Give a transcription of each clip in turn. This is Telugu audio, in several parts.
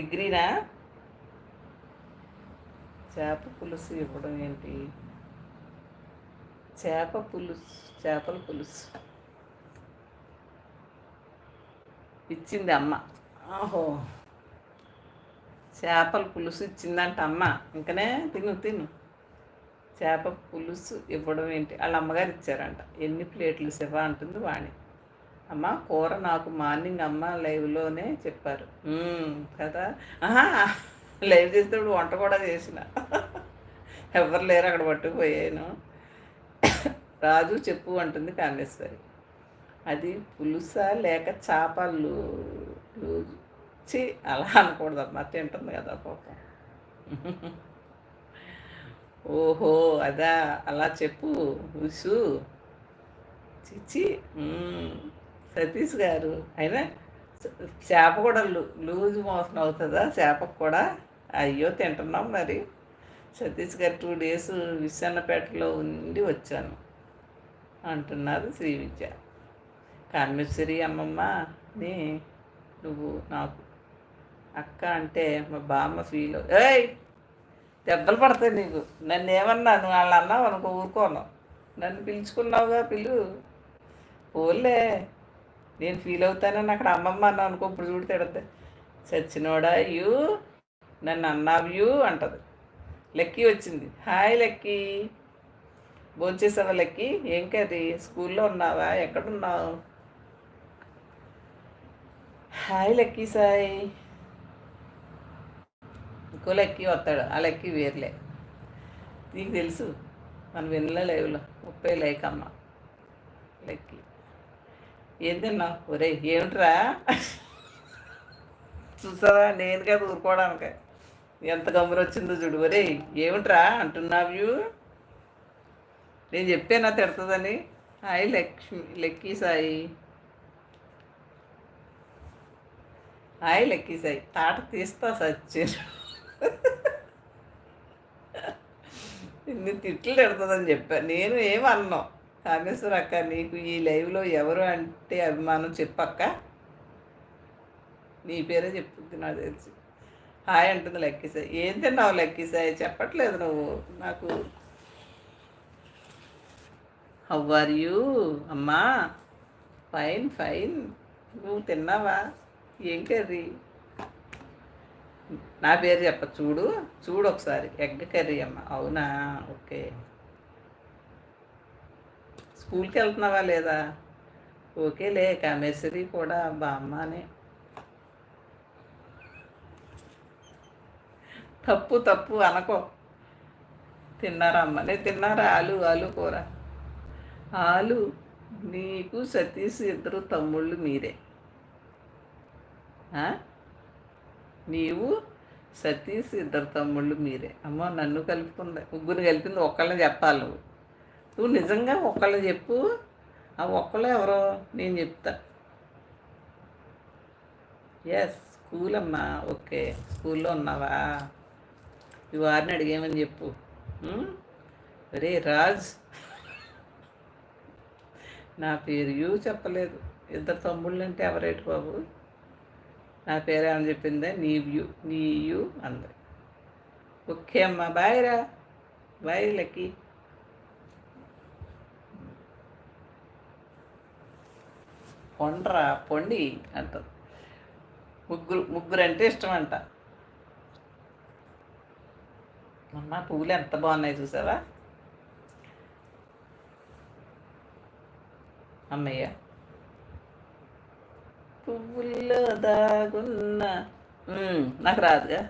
డిగ్రీనా? చేప పులుసు ఇవ్వడం ఏంటి? చేప పులుసు చేపల పులుసు. ఇచ్చింది అమ్మ. ఆహో. చేపల పులుసు ఇచ్చిందంట అమ్మ. ఇంకనే తిను తిను. చేప పులుసు ఇవ్వడం ఏంటి? వాళ్ళ అమ్మగారు ఇచ్చారంట. ఎన్ని ప్లేట్లు శివ అంటుంది వాణి. అమ్మ కూర నాకు మార్నింగ్ అమ్మ లైవ్లోనే చెప్పారు. కదా? లైవ్ చేసేటప్పుడు వంట కూడా చేసిన. ఎవరు లేరు అక్కడ పట్టుకుపోయాను. రాజు చెప్పు అంటుంది కామేశ్వరి అది పులుసా లేక చేపలు చి అలా అనకూడదమ్మా తింటుంది కదా పాపం ఓహో అదా అలా చెప్పు ఉసు చిచి సతీష్ గారు. అయినా చేప కూడా లూ లూజ్ మోషన్ అవుతుందా? చేపకు కూడా? అయ్యో తింటున్నాం మరి. సతీష్ గారు టూ డేస్ విశాన్నపేటలో ఉండి వచ్చాను. అంటున్నారు శ్రీ విద్య కామేశ్వరి అమ్మమ్మ నీ నువ్వు నాకు అక్క అంటే మా బామ్మ ఫీల్ ఏయ్! దెబ్బలు పడతాయి నీకు. నన్ను ఏమన్నాను వాళ్ళు అన్నావు అనుకో ఊరుకోను. నన్ను పిలుచుకున్నావుగా పిలు. పోలే నేను ఫీల్ అవుతానని అక్కడ అమ్మమ్మ అన్న అనుకో ఇప్పుడు చూడు తిడద్ది. చచ్చినోడా యూ నన్ను అన్నావు యూ అంటది. లక్కీ వచ్చింది. Hi Lucky. భోంచేసావా లక్కీ? ఏం కర్రీ? స్కూల్లో ఉన్నావా? ఎక్కడున్నావు? Hi Lucky Sai. ఇంకో లక్కీ వస్తాడు. ఆ లక్కీ వేర్లే. నీకు తెలుసు మనం వినలే లైవ్లో. ముప్పై లైక్ అమ్మ. లక్కీ. ఏం తిన్నావు ఒరే ఏమిట్రా? చూసారా నేను కదా ఊరుకోవడానికి. ఎంత గమ్మురు వచ్చిందో చూడు. ఒరే ఏమిట్రా అంటున్నావు నేను చెప్పానా తిడుతుందని? Hi Lakshmi Lucky Sai. Hi Lucky Sai. తాట తీస్తా సచిన్. ఇన్ని తిట్లు తిడుతుందని చెప్పా. నేను ఏమన్నావు కామేశ్వర అక్క నీకు ఈ లైవ్లో ఎవరు అంటే అభిమానం చెప్పక్క? నీ పేరే చెప్తుంది నాకు తెలిసి. హాయ్ అంటుంది లెక్కీసాయి ఏం తిన్నావు లెక్కీసాయి చెప్పట్లేదు నువ్వు. నాకు హౌ ఆర్ యూ అమ్మా ఫైన్ ఫైన్ నువ్వు తిన్నావా? ఏం కర్రీ? నా పేరు చెప్ప చూడు. చూడు ఒకసారి. ఎగ్ కర్రీ అమ్మ. అవునా? ఓకే. స్కూల్కి వెళ్తున్నావా లేదా? ఓకేలే కామేశ్వరి కూడా బామ్మనే తప్పు తప్పు అనకో. తిన్నారా అమ్మ? నేను తిన్నారా? ఆలు ఆలు కూర. ఆలు నీకు సతీష్ ఇద్దరు తమ్ముళ్ళు మీరే. నీవు సతీష్ ఇద్దరు తమ్ముళ్ళు మీరే. అమ్మో నన్ను కలుపుకుంది ముగ్గురు కలిపింది ఒక్కళ్ళని చెప్పాలి నువ్వు. నువ్వు నిజంగా ఒకళ్ళు చెప్పు. ఆ ఒక్కళ్ళు ఎవరో నేను చెప్తా. ఎస్ స్కూల్ అమ్మా. ఓకే స్కూల్లో ఉన్నావా? ఈ వారిని అడిగేమని చెప్పు. అరే రే రాజ్. నా పేరు యూ చెప్పలేదు. ఇద్దరు తమ్ముళ్ళు అంటే ఎవరేటి బాబు? నా పేరు ఏమని చెప్పిందే? నీ వ్యూ నీ యూ అంది. ఓకే అమ్మా బాయ్ రా. Bye Lucky. పొండ్రా పొండి అంట ముగ్గురు ముగ్గురు అంటే ఇష్టం అంట అమ్మ పువ్వులు ఎంత బాగున్నాయి చూసావా? అమ్మయ్య. పువ్వుల్లో దాగున్న. నాకు రాదుగా.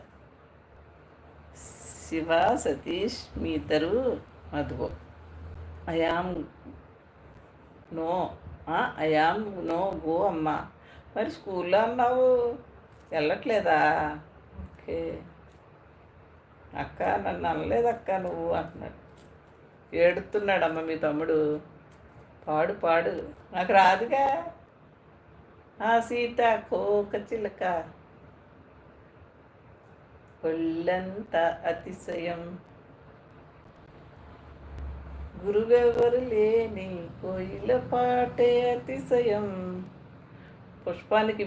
శివ సతీష్ మీ ఇద్దరు మధుగో I am no. I am no go అమ్మ. మరి స్కూల్లో అన్నావు? వెళ్ళట్లేదా? ఓకే. అక్క నన్ను అనలేదు అక్క నువ్వు అంటున్నాడు. ఏడుతున్నాడమ్మ మీ తమ్ముడు. పాడు పాడు. నాకు రాదుగా. ఆ సీత కోక చిలక. ఒళ్ళంత అతిశయం. గురువెవరు లేని కోయిల పాటే అతిశయం. పుష్పానికి